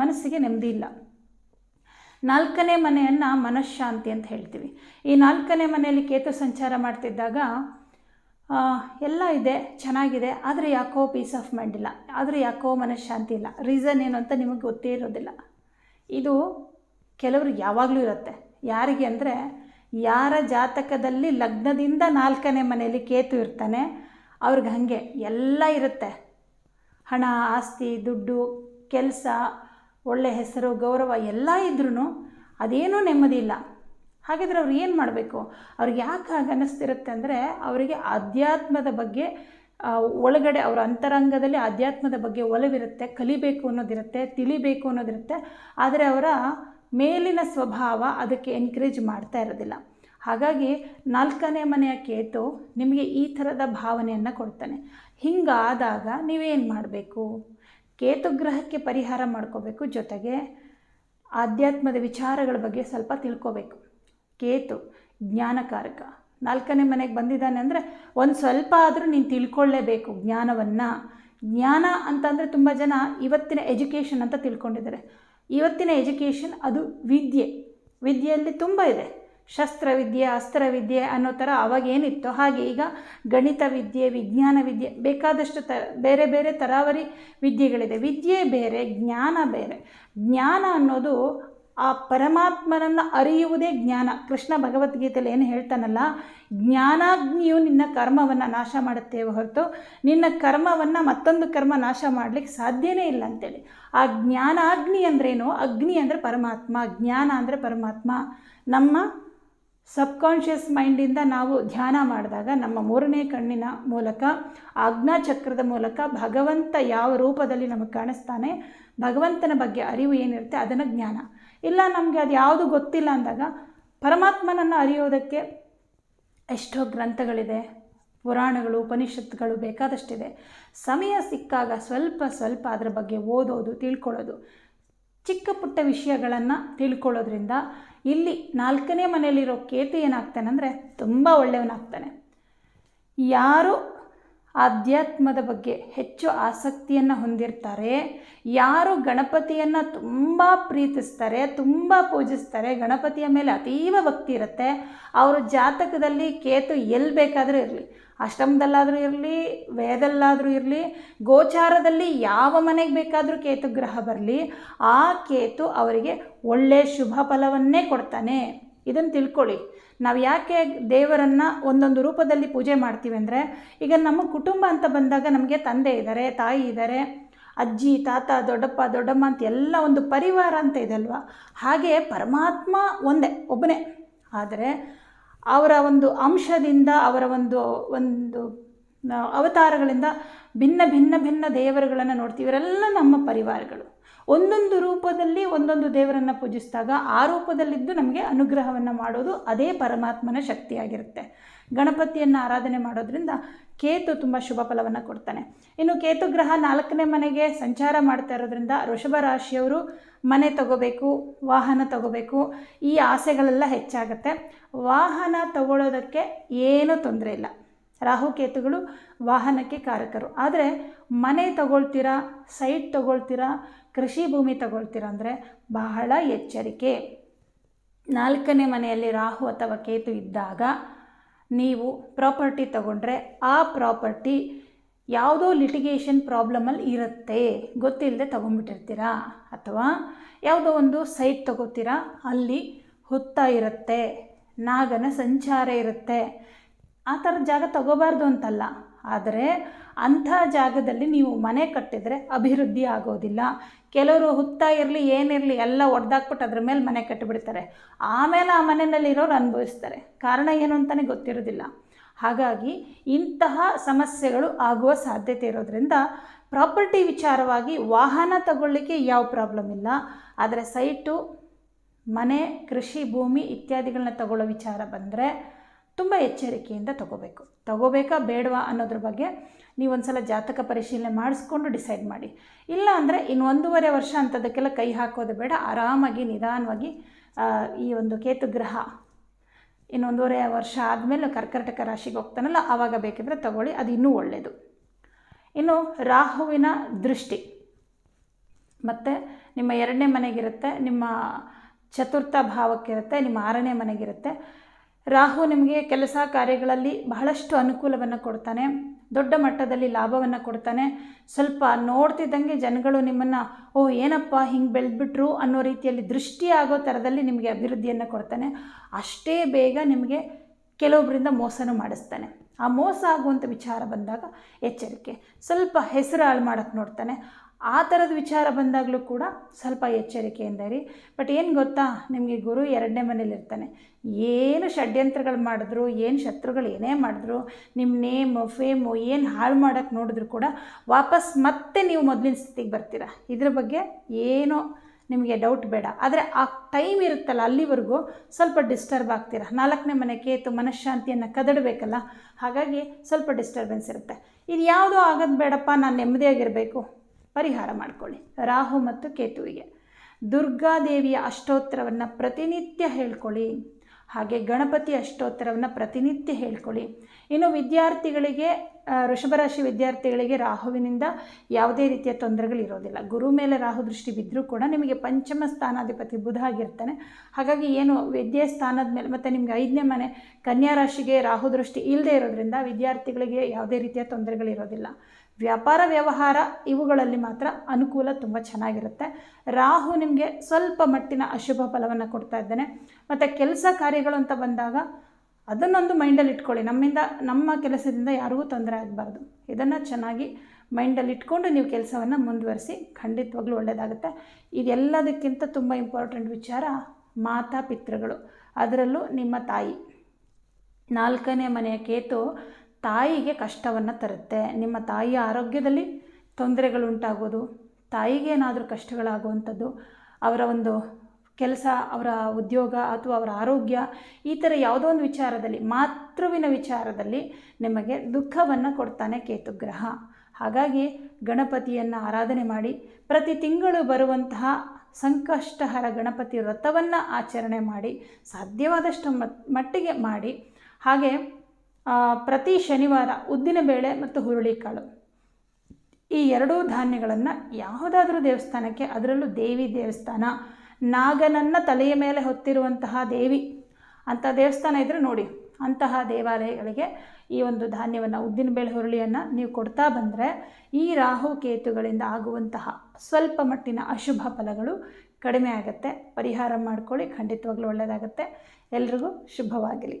ಮನಸ್ಸಿಗೆ ನೆಮ್ಮದಿ ಇಲ್ಲ. ನಾಲ್ಕನೇ ಮನೆಯನ್ನು ಮನಃಶಾಂತಿ ಅಂತ ಹೇಳ್ತೀವಿ. ಈ ನಾಲ್ಕನೇ ಮನೆಯಲ್ಲಿ ಕೇತು ಸಂಚಾರ ಮಾಡ್ತಿದ್ದಾಗ ಎಲ್ಲ ಇದೆ, ಚೆನ್ನಾಗಿದೆ, ಆದರೆ ಯಾಕೋ ಪೀಸ್ ಆಫ್ ಮೈಂಡ್ ಇಲ್ಲ. ಆದರೆ ಯಾಕೋ ಮನಃಶಾಂತಿ ಇಲ್ಲ. ರೀಸನ್ ಏನು ಅಂತ ನಿಮಗೆ ಗೊತ್ತೇ ಇರೋದಿಲ್ಲ. ಇದು ಕೆಲವರು ಯಾವಾಗಲೂ ಇರುತ್ತೆ. ಯಾರಿಗೆ ಅಂದರೆ ಯಾರ ಜಾತಕದಲ್ಲಿ ಲಗ್ನದಿಂದ ನಾಲ್ಕನೇ ಮನೆಯಲ್ಲಿ ಕೇತು ಇರ್ತಾನೆ, ಅವ್ರಿಗೆ ಹಾಗೆ ಎಲ್ಲ ಇರುತ್ತೆ. ಹಣ, ಆಸ್ತಿ, ದುಡ್ಡು, ಕೆಲಸ, ಒಳ್ಳೆ ಹೆಸರು, ಗೌರವ ಎಲ್ಲ ಇದ್ರೂ ಅದೇನೂ ನೆಮ್ಮದಿ ಇಲ್ಲ. ಹಾಗಿದ್ರೆ ಅವ್ರು ಏನು ಮಾಡಬೇಕು? ಅವ್ರಿಗೆ ಯಾಕೆ ಹಾಗೆ ಅನ್ನಿಸ್ತಿರುತ್ತೆ ಅಂದರೆ ಅವರಿಗೆ ಅಧ್ಯಾತ್ಮದ ಬಗ್ಗೆ ಒಳಗಡೆ ಅವರ ಅಂತರಂಗದಲ್ಲಿ ಆಧ್ಯಾತ್ಮದ ಬಗ್ಗೆ ಒಲವಿರುತ್ತೆ, ಕಲಿಬೇಕು ಅನ್ನೋದಿರುತ್ತೆ, ತಿಳಿಬೇಕು ಅನ್ನೋದಿರುತ್ತೆ. ಆದರೆ ಅವರ ಮೇಲಿನ ಸ್ವಭಾವ ಅದಕ್ಕೆ ಎನ್ಕರೇಜ್ ಮಾಡ್ತಾ ಇರೋದಿಲ್ಲ. ಹಾಗಾಗಿ ನಾಲ್ಕನೇ ಮನೆಯ ಕೇತು ನಿಮಗೆ ಈ ಥರದ ಭಾವನೆಯನ್ನು ಕೊಡ್ತಾನೆ. ಹಿಂಗಾದಾಗ ನೀವೇನು ಮಾಡಬೇಕು? ಕೇತು ಗ್ರಹಕ್ಕೆ ಪರಿಹಾರ ಮಾಡ್ಕೋಬೇಕು, ಜೊತೆಗೆ ಆಧ್ಯಾತ್ಮದ ವಿಚಾರಗಳ ಬಗ್ಗೆ ಸ್ವಲ್ಪ ತಿಳ್ಕೋಬೇಕು. ಕೇತು ಜ್ಞಾನಕಾರಕ. ನಾಲ್ಕನೇ ಮನೆಗೆ ಬಂದಿದ್ದಾನೆ ಅಂದರೆ ಒಂದು ಸ್ವಲ್ಪ ಆದರೂ ನೀನು ತಿಳ್ಕೊಳ್ಳೇಬೇಕು ಜ್ಞಾನವನ್ನು. ಜ್ಞಾನ ಅಂತಂದರೆ ತುಂಬ ಜನ ಇವತ್ತಿನ ಎಜುಕೇಷನ್ ಅಂತ ತಿಳ್ಕೊಂಡಿದ್ದಾರೆ. ಇವತ್ತಿನ ಎಜುಕೇಷನ್ ಅದು ವಿದ್ಯೆ. ವಿದ್ಯೆಯಲ್ಲಿ ತುಂಬ ಇದೆ. ಶಸ್ತ್ರವಿದ್ಯೆ ಅಸ್ತ್ರವಿದ್ಯೆ ಅನ್ನೋ ಥರ ಅವಾಗ ಏನಿತ್ತು ಹಾಗೆ ಈಗ ಗಣಿತ ವಿದ್ಯೆ, ವಿಜ್ಞಾನ ವಿದ್ಯೆ ಬೇಕಾದಷ್ಟು ತ, ಬೇರೆ ಬೇರೆ ತರಾವರಿ ವಿದ್ಯೆಗಳಿದೆ. ವಿದ್ಯೆ ಬೇರೆ, ಜ್ಞಾನ ಬೇರೆ. ಜ್ಞಾನ ಅನ್ನೋದು ಆ ಪರಮಾತ್ಮನನ್ನು ಅರಿಯುವುದೇ ಜ್ಞಾನ. ಕೃಷ್ಣ ಭಗವದ್ಗೀತೆಯಲ್ಲಿ ಏನು ಹೇಳ್ತಾನಲ್ಲ, ಜ್ಞಾನಾಗ್ನಿಯು ನಿನ್ನ ಕರ್ಮವನ್ನು ನಾಶ ಮಾಡುತ್ತೆ ಹೊರತು ನಿನ್ನ ಕರ್ಮವನ್ನು ಮತ್ತೊಂದು ಕರ್ಮ ನಾಶ ಮಾಡಲಿಕ್ಕೆ ಸಾಧ್ಯನೇ ಇಲ್ಲ ಅಂತೇಳಿ. ಆ ಜ್ಞಾನಾಗ್ನಿ ಅಂದ್ರೇನು? ಅಗ್ನಿ ಅಂದರೆ ಪರಮಾತ್ಮ, ಜ್ಞಾನ ಅಂದರೆ ಪರಮಾತ್ಮ. ನಮ್ಮ ಸಬ್ಕಾನ್ಷಿಯಸ್ ಮೈಂಡಿಂದ ನಾವು ಧ್ಯಾನ ಮಾಡಿದಾಗ, ನಮ್ಮ ಮೂರನೇ ಕಣ್ಣಿನ ಮೂಲಕ ಆಜ್ಞಾಚಕ್ರದ ಮೂಲಕ ಭಗವಂತ ಯಾವ ರೂಪದಲ್ಲಿ ನಮಗೆ ಕಾಣಿಸ್ತಾನೆ, ಭಗವಂತನ ಬಗ್ಗೆ ಅರಿವು ಏನಿರುತ್ತೆ ಅದನ್ನು ಜ್ಞಾನ. ಇಲ್ಲ, ನಮಗೆ ಅದು ಯಾವುದು ಗೊತ್ತಿಲ್ಲ ಅಂದಾಗ ಪರಮಾತ್ಮನನ್ನು ಅರಿಯೋದಕ್ಕೆ ಎಷ್ಟೋ ಗ್ರಂಥಗಳಿದೆ, ಪುರಾಣಗಳು, ಉಪನಿಷತ್ತುಗಳು ಬೇಕಾದಷ್ಟಿದೆ. ಸಮಯ ಸಿಕ್ಕಾಗ ಸ್ವಲ್ಪ ಸ್ವಲ್ಪ ಅದರ ಬಗ್ಗೆ ಓದೋದು, ತಿಳ್ಕೊಳ್ಳೋದು. ಚಿಕ್ಕ ಪುಟ್ಟ ವಿಷಯಗಳನ್ನು ತಿಳ್ಕೊಳ್ಳೋದ್ರಿಂದ ಇಲ್ಲಿ ನಾಲ್ಕನೇ ಮನೆಯಲ್ಲಿರೋ ಕೇತು ಏನಾಗ್ತಾನೆ ಅಂದರೆ ತುಂಬ ಒಳ್ಳೆಯವನಾಗ್ತಾನೆ. ಯಾರು ಆಧ್ಯಾತ್ಮದ ಬಗ್ಗೆ ಹೆಚ್ಚು ಆಸಕ್ತಿಯನ್ನು ಹೊಂದಿರ್ತಾರೆ. ಯಾರು ಗಣಪತಿಯನ್ನು ತುಂಬ ಪ್ರೀತಿಸ್ತಾರೆ, ತುಂಬ ಪೂಜಿಸ್ತಾರೆ, ಗಣಪತಿಯ ಮೇಲೆ ಅತೀವ ಭಕ್ತಿ ಇರುತ್ತೆ. ಅವರ ಜಾತಕದಲ್ಲಿ ಕೇತು ಎಲ್ಲಿ ಬೇಕಾದರೂ ಇರಲಿ, ಅಷ್ಟಮದಲ್ಲಾದರೂ ಇರಲಿ, ವೇದಲ್ಲಾದರೂ ಇರಲಿ, ಗೋಚಾರದಲ್ಲಿ ಯಾವ ಮನೆಗೆ ಬೇಕಾದರೂ ಕೇತು ಗ್ರಹ ಬರಲಿ, ಆ ಕೇತು ಅವರಿಗೆ ಒಳ್ಳೆಯ ಶುಭ ಫಲವನ್ನೇ ಕೊಡ್ತಾನೆ. ಇದನ್ನು ತಿಳ್ಕೊಳ್ಳಿ. ನಾವು ಯಾಕೆ ದೇವರನ್ನು ಒಂದೊಂದು ರೂಪದಲ್ಲಿ ಪೂಜೆ ಮಾಡ್ತೀವಿ ಅಂದರೆ, ಈಗ ನಮ್ಮ ಕುಟುಂಬ ಅಂತ ಬಂದಾಗ ನಮಗೆ ತಂದೆ ಇದ್ದಾರೆ ತಾಯಿ ಇದ್ದಾರೆ ಅಜ್ಜಿ, ತಾತ, ದೊಡ್ಡಪ್ಪ, ದೊಡ್ಡಮ್ಮ ಅಂತ ಎಲ್ಲ ಒಂದು ಪರಿವಾರ ಅಂತ ಇದೆ ಹಾಗೆ ಪರಮಾತ್ಮ ಒಂದೇ, ಒಬ್ಬನೇ. ಆದರೆ ಅವರ ಒಂದು ಅಂಶದಿಂದ, ಅವರ ಒಂದು ಒಂದು ಅವತಾರಗಳಿಂದ ಭಿನ್ನ ಭಿನ್ನ ಭಿನ್ನ ದೇವರುಗಳನ್ನು ನೋಡ್ತೀವಿ. ಇವರೆಲ್ಲ ನಮ್ಮ ಪರಿವಾರಗಳು. ಒಂದೊಂದು ರೂಪದಲ್ಲಿ ಒಂದೊಂದು ದೇವರನ್ನು ಪೂಜಿಸಿದಾಗ ಆ ರೂಪದಲ್ಲಿದ್ದು ನಮಗೆ ಅನುಗ್ರಹವನ್ನು ಮಾಡೋದು ಅದೇ ಪರಮಾತ್ಮನ ಶಕ್ತಿಯಾಗಿರುತ್ತೆ. ಗಣಪತಿಯನ್ನು ಆರಾಧನೆ ಮಾಡೋದ್ರಿಂದ ಕೇತು ತುಂಬ ಶುಭ ಫಲವನ್ನು ಕೊಡ್ತಾನೆ. ಇನ್ನು ಕೇತು ಗ್ರಹ ನಾಲ್ಕನೇ ಮನೆಗೆ ಸಂಚಾರ ಮಾಡ್ತಾ ಇರೋದ್ರಿಂದ ವೃಷಭ ರಾಶಿಯವರು ಮನೆ ತಗೋಬೇಕು, ವಾಹನ ತಗೋಬೇಕು, ಈ ಆಸೆಗಳೆಲ್ಲ ಹೆಚ್ಚಾಗುತ್ತೆ. ವಾಹನ ತಗೊಳ್ಳೋದಕ್ಕೆ ಏನೂ ತೊಂದರೆ ಇಲ್ಲ. ರಾಹುಕೇತುಗಳು ವಾಹನಕ್ಕೆ ಕಾರಕರು. ಆದರೆ ಮನೆ ತಗೊಳ್ತೀರಾ, ಸೈಟ್ ತಗೊಳ್ತೀರಾ, ಕೃಷಿ ಭೂಮಿ ತಗೊಳ್ತೀರಾ ಅಂದರೆ ಬಹಳ ಎಚ್ಚರಿಕೆ. ನಾಲ್ಕನೇ ಮನೆಯಲ್ಲಿ ರಾಹು ಅಥವಾ ಕೇತು ಇದ್ದಾಗ ನೀವು ಪ್ರಾಪರ್ಟಿ ತಗೊಂಡ್ರೆ ಆ ಪ್ರಾಪರ್ಟಿ ಯಾವುದೋ ಲಿಟಿಗೇಷನ್ ಪ್ರಾಬ್ಲಮಲ್ಲಿ ಇರುತ್ತೆ. ಗೊತ್ತಿಲ್ಲದೆ ತೊಗೊಂಡ್ಬಿಟ್ಟಿರ್ತೀರಾ? ಅಥವಾ ಯಾವುದೋ ಒಂದು ಸೈಟ್ ತಗೋತೀರಾ? ಅಲ್ಲಿ ಹುತ್ತ ಇರುತ್ತೆ, ನಾಗನ ಸಂಚಾರ ಇರುತ್ತೆ. ಆ ಥರ ಜಾಗ ತಗೋಬಾರ್ದು ಅಂತಲ್ಲ. ಆದರೆ ಅಂಥ ಜಾಗದಲ್ಲಿ ನೀವು ಮನೆ ಕಟ್ಟಿದರೆ ಅಭಿವೃದ್ಧಿ ಆಗೋದಿಲ್ಲ. ಕೆಲವರು ಹುತ್ತ ಇರಲಿ ಏನಿರಲಿ ಎಲ್ಲ ಒಡೆದಾಕ್ಬಿಟ್ಟು ಅದ್ರ ಮೇಲೆ ಮನೆ ಕಟ್ಟಿಬಿಡ್ತಾರೆ. ಆಮೇಲೆ ಆ ಮನೆಯಲ್ಲಿರೋರು ಅನುಭವಿಸ್ತಾರೆ. ಕಾರಣ ಏನು ಅಂತಲೇ ಗೊತ್ತಿರೋದಿಲ್ಲ. ಹಾಗಾಗಿ ಇಂತಹ ಸಮಸ್ಯೆಗಳು ಆಗುವ ಸಾಧ್ಯತೆ ಇರೋದ್ರಿಂದ ಪ್ರಾಪರ್ಟಿ ವಿಚಾರವಾಗಿ ವಾಹನ ತಗೊಳ್ಳಿಕ್ಕೆ ಯಾವ ಪ್ರಾಬ್ಲಮ್ ಇಲ್ಲ. ಆದರೆ ಸೈಟು, ಮನೆ, ಕೃಷಿ, ಭೂಮಿ ಇತ್ಯಾದಿಗಳನ್ನ ತಗೊಳ್ಳೋ ವಿಚಾರ ಬಂದರೆ ತುಂಬ ಎಚ್ಚರಿಕೆಯಿಂದ ತಗೋಬೇಕು. ತಗೋಬೇಕಾ ಬೇಡವಾ ಅನ್ನೋದ್ರ ಬಗ್ಗೆ ನೀವೊಂದು ಸಲ ಜಾತಕ ಪರಿಶೀಲನೆ ಮಾಡಿಸ್ಕೊಂಡು ಡಿಸೈಡ್ ಮಾಡಿ. ಇಲ್ಲ ಅಂದರೆ ಇನ್ನು ಒಂದೂವರೆ ವರ್ಷ ಅಂಥದ್ದಕ್ಕೆಲ್ಲ ಕೈ ಹಾಕೋದು ಬೇಡ. ಆರಾಮಾಗಿ, ನಿಧಾನವಾಗಿ ಈ ಒಂದು ಕೇತು ಗ್ರಹ ಇನ್ನೊಂದೂವರೆ ವರ್ಷ ಆದಮೇಲೆ ಕರ್ಕಟಕ ರಾಶಿಗೆ ಹೋಗ್ತಾನಲ್ಲ ಆವಾಗ ಬೇಕಿದ್ರೆ ತಗೊಳ್ಳಿ. ಅದು ಇನ್ನೂ ಒಳ್ಳೆಯದು ಇನ್ನು ರಾಹುವಿನ ದೃಷ್ಟಿ. ಮತ್ತು ನಿಮ್ಮ ಎರಡನೇ ಮನೆಗಿರುತ್ತೆ, ನಿಮ್ಮ ಚತುರ್ಥ ಭಾವಕ್ಕಿರುತ್ತೆ, ನಿಮ್ಮ ಆರನೇ ಮನೆಗಿರುತ್ತೆ. ರಾಹು ನಿಮಗೆ ಕೆಲಸ ಕಾರ್ಯಗಳಲ್ಲಿ ಬಹಳಷ್ಟು ಅನುಕೂಲವನ್ನು ಕೊಡ್ತಾನೆ. ದೊಡ್ಡ ಮಟ್ಟದಲ್ಲಿ ಲಾಭವನ್ನು ಕೊಡ್ತಾನೆ. ಸ್ವಲ್ಪ ನೋಡ್ತಿದ್ದಂಗೆ ಜನಗಳು ನಿಮ್ಮನ್ನು, ಓ, ಏನಪ್ಪ ಹಿಂಗೆ ಬೆಳೆದ್ಬಿಟ್ರು? ಅನ್ನೋ ರೀತಿಯಲ್ಲಿ ದೃಷ್ಟಿ ಆಗೋ ಥರದಲ್ಲಿ ನಿಮಗೆ ಅಭಿವೃದ್ಧಿಯನ್ನು ಕೊಡ್ತಾನೆ. ಅಷ್ಟೇ ಬೇಗ ನಿಮಗೆ ಕೆಲವೊಬ್ಬರಿಂದ ಮೋಸನೂ ಮಾಡಿಸ್ತಾನೆ. ಆ ಮೋಸ ಆಗುವಂಥ ವಿಚಾರ ಬಂದಾಗ ಎಚ್ಚರಿಕೆ. ಸ್ವಲ್ಪ ಹೆಸರು ಹಾಳು ಮಾಡೋಕ್ಕೆ ನೋಡ್ತಾನೆ. ಆ ಥರದ ವಿಚಾರ ಬಂದಾಗಲೂ ಕೂಡ ಸ್ವಲ್ಪ ಎಚ್ಚರಿಕೆಯಿಂದ ಇರಿ. ಬಟ್ ಏನು ಗೊತ್ತಾ? ನಿಮಗೆ ಗುರು ಎರಡನೇ ಮನೇಲಿರ್ತಾನೆ ಏನು ಷಡ್ಯಂತ್ರಗಳು ಮಾಡಿದ್ರು, ಏನು ಶತ್ರುಗಳು ಏನೇ ಮಾಡಿದ್ರು ನಿಮ್ಮ ನೇಮು ಫೇಮು ಏನು ಹಾಳು ಮಾಡೋಕ್ಕೆ ನೋಡಿದ್ರು ಕೂಡ ವಾಪಸ್ ಮತ್ತೆ ನೀವು ಮೊದಲಿನ ಸ್ಥಿತಿಗೆ ಬರ್ತೀರಾ. ಇದ್ರ ಬಗ್ಗೆ ಏನೋ ನಿಮಗೆ ಡೌಟ್ ಬೇಡ. ಆದರೆ ಆ ಟೈಮ್ ಇರುತ್ತಲ್ಲ, ಅಲ್ಲಿವರೆಗೂ ಸ್ವಲ್ಪ ಡಿಸ್ಟರ್ಬ್ ಆಗ್ತೀರಾ. ನಾಲ್ಕನೇ ಮನೆ ಕೇತು ಮನಃಶಾಂತಿಯನ್ನು ಕದಡಬೇಕಲ್ಲ? ಹಾಗಾಗಿ ಸ್ವಲ್ಪ ಡಿಸ್ಟರ್ಬೆನ್ಸ್ ಇರುತ್ತೆ. ಇದು ಯಾವುದೂ ಆಗೋದು ಬೇಡಪ್ಪ, ನಾನು ನೆಮ್ಮದಿಯಾಗಿರಬೇಕು. ಪರಿಹಾರ ಮಾಡಿಕೊಳ್ಳಿ. ರಾಹು ಮತ್ತು ಕೇತುವಿಗೆ. ದುರ್ಗಾದೇವಿಯ ಅಷ್ಟೋತ್ತರವನ್ನು ಪ್ರತಿನಿತ್ಯ ಹೇಳ್ಕೊಳ್ಳಿ. ಹಾಗೆ ಗಣಪತಿ ಅಷ್ಟೋತ್ತರವನ್ನು ಪ್ರತಿನಿತ್ಯ ಹೇಳ್ಕೊಳ್ಳಿ. ಇನ್ನು ವಿದ್ಯಾರ್ಥಿಗಳಿಗೆ ವೃಷಭರಾಶಿ ವಿದ್ಯಾರ್ಥಿಗಳಿಗೆ ರಾಹುವಿನಿಂದ ಯಾವುದೇ ರೀತಿಯ ತೊಂದರೆಗಳಿರೋದಿಲ್ಲ ಗುರು ಮೇಲೆ ರಾಹು ದೃಷ್ಟಿ ಬಿದ್ದರೂ ಕೂಡ ನಿಮಗೆ ಪಂಚಮ ಸ್ಥಾನಾಧಿಪತಿ ಬುಧ ಆಗಿರ್ತಾನೆ. ಹಾಗಾಗಿ ಏನು ವಿದ್ಯೆ ಸ್ಥಾನದ ಮೇಲೆ, ಮತ್ತು ನಿಮಗೆ ಐದನೇ ಮನೆ ಕನ್ಯಾ ರಾಶಿಗೆ ರಾಹು ದೃಷ್ಟಿ ಇಲ್ಲದೆ ಇರೋದ್ರಿಂದ ವಿದ್ಯಾರ್ಥಿಗಳಿಗೆ ಯಾವುದೇ ರೀತಿಯ ತೊಂದರೆಗಳಿರೋದಿಲ್ಲ ವ್ಯಾಪಾರ, ವ್ಯವಹಾರ ಇವುಗಳಲ್ಲಿ ಮಾತ್ರ ಅನುಕೂಲ ತುಂಬ ಚೆನ್ನಾಗಿರುತ್ತೆ. ರಾಹು ನಿಮಗೆ ಸ್ವಲ್ಪ ಮಟ್ಟಿನ ಅಶುಭ ಫಲವನ್ನು ಕೊಡ್ತಾ ಇದ್ದಾನೆ. ಮತ್ತು ಕೆಲಸ ಕಾರ್ಯಗಳು ಅಂತ ಬಂದಾಗ ಅದನ್ನೊಂದು ಮೈಂಡಲ್ಲಿ ಇಟ್ಕೊಳ್ಳಿ. ನಮ್ಮಿಂದ, ನಮ್ಮ ಕೆಲಸದಿಂದ ಯಾರಿಗೂ ತೊಂದರೆ ಆಗಬಾರ್ದು. ಇದನ್ನು ಚೆನ್ನಾಗಿ ಮೈಂಡಲ್ಲಿ ಇಟ್ಕೊಂಡು ನೀವು ಕೆಲಸವನ್ನು ಮುಂದುವರಿಸಿ ಖಂಡಿತವಾಗ್ಲೂ ಒಳ್ಳೆಯದಾಗುತ್ತೆ ಇದೆಲ್ಲದಕ್ಕಿಂತ ತುಂಬ ಇಂಪಾರ್ಟೆಂಟ್ ವಿಚಾರ ಮಾತಾ, ಪಿತೃಗಳು. ಅದರಲ್ಲೂ ನಿಮ್ಮ ತಾಯಿ. ನಾಲ್ಕನೇ ಮನೆಯ ಕೇತು ತಾಯಿಗೆ ಕಷ್ಟವನ್ನು ತರುತ್ತೆ. ನಿಮ್ಮ ತಾಯಿಯ ಆರೋಗ್ಯದಲ್ಲಿ ತೊಂದರೆಗಳುಂಟಾಗೋದು, ತಾಯಿಗೆ ಏನಾದರೂ ಕಷ್ಟಗಳಾಗುವಂಥದ್ದು, ಅವರ ಒಂದು ಕೆಲಸ, ಅವರ ಉದ್ಯೋಗ ಅಥವಾ ಅವರ ಆರೋಗ್ಯ, ಈ ಥರ ಯಾವುದೋ ಒಂದು ವಿಚಾರದಲ್ಲಿ, ಮಾತೃವಿನ ವಿಚಾರದಲ್ಲಿ ನಿಮಗೆ ದುಃಖವನ್ನು ಕೊಡ್ತಾನೆ ಕೇತುಗ್ರಹ. ಹಾಗಾಗಿ ಗಣಪತಿಯನ್ನು ಆರಾಧನೆ ಮಾಡಿ, ಪ್ರತಿ ತಿಂಗಳು ಬರುವಂತಹ ಸಂಕಷ್ಟಹರ ಗಣಪತಿ ವ್ರತವನ್ನು ಆಚರಣೆ ಮಾಡಿ, ಸಾಧ್ಯವಾದಷ್ಟು ಮಟ್- ಮಟ್ಟಿಗೆ ಮಾಡಿ, ಹಾಗೆ ಪ್ರತಿ ಶನಿವಾರ ಉದ್ದಿನಬೇಳೆ ಮತ್ತು ಹುರುಳಿಕಾಳು. ಈ ಎರಡೂ ಧಾನ್ಯಗಳನ್ನು ಯಾವುದಾದ್ರೂ ದೇವಸ್ಥಾನಕ್ಕೆ, ಅದರಲ್ಲೂ ದೇವಿ ದೇವಸ್ಥಾನ, ನಾಗನನ್ನ ತಲೆಯ ಮೇಲೆ ಹೊತ್ತಿರುವಂತಹ ದೇವಿ ಅಂಥ ದೇವಸ್ಥಾನ ಇದ್ದರೆ ನೋಡಿ, ಅಂತಹ ದೇವಾಲಯಗಳಿಗೆ ಈ ಒಂದು ಧಾನ್ಯವನ್ನು ಉದ್ದಿನಬೇಳೆ ಹುರುಳಿಯನ್ನು ನೀವು ಕೊಡ್ತಾ ಬಂದರೆ ಈ ರಾಹು ಕೇತುಗಳಿಂದ ಆಗುವಂತಹ ಸ್ವಲ್ಪ ಮಟ್ಟಿನ ಅಶುಭ ಫಲಗಳು ಕಡಿಮೆ ಆಗುತ್ತೆ. ಪರಿಹಾರ ಮಾಡ್ಕೊಳ್ಳಿ, ಖಂಡಿತವಾಗ್ಲೂ ಒಳ್ಳೆಯದಾಗುತ್ತೆ ಎಲ್ರಿಗೂ ಶುಭವಾಗಲಿ.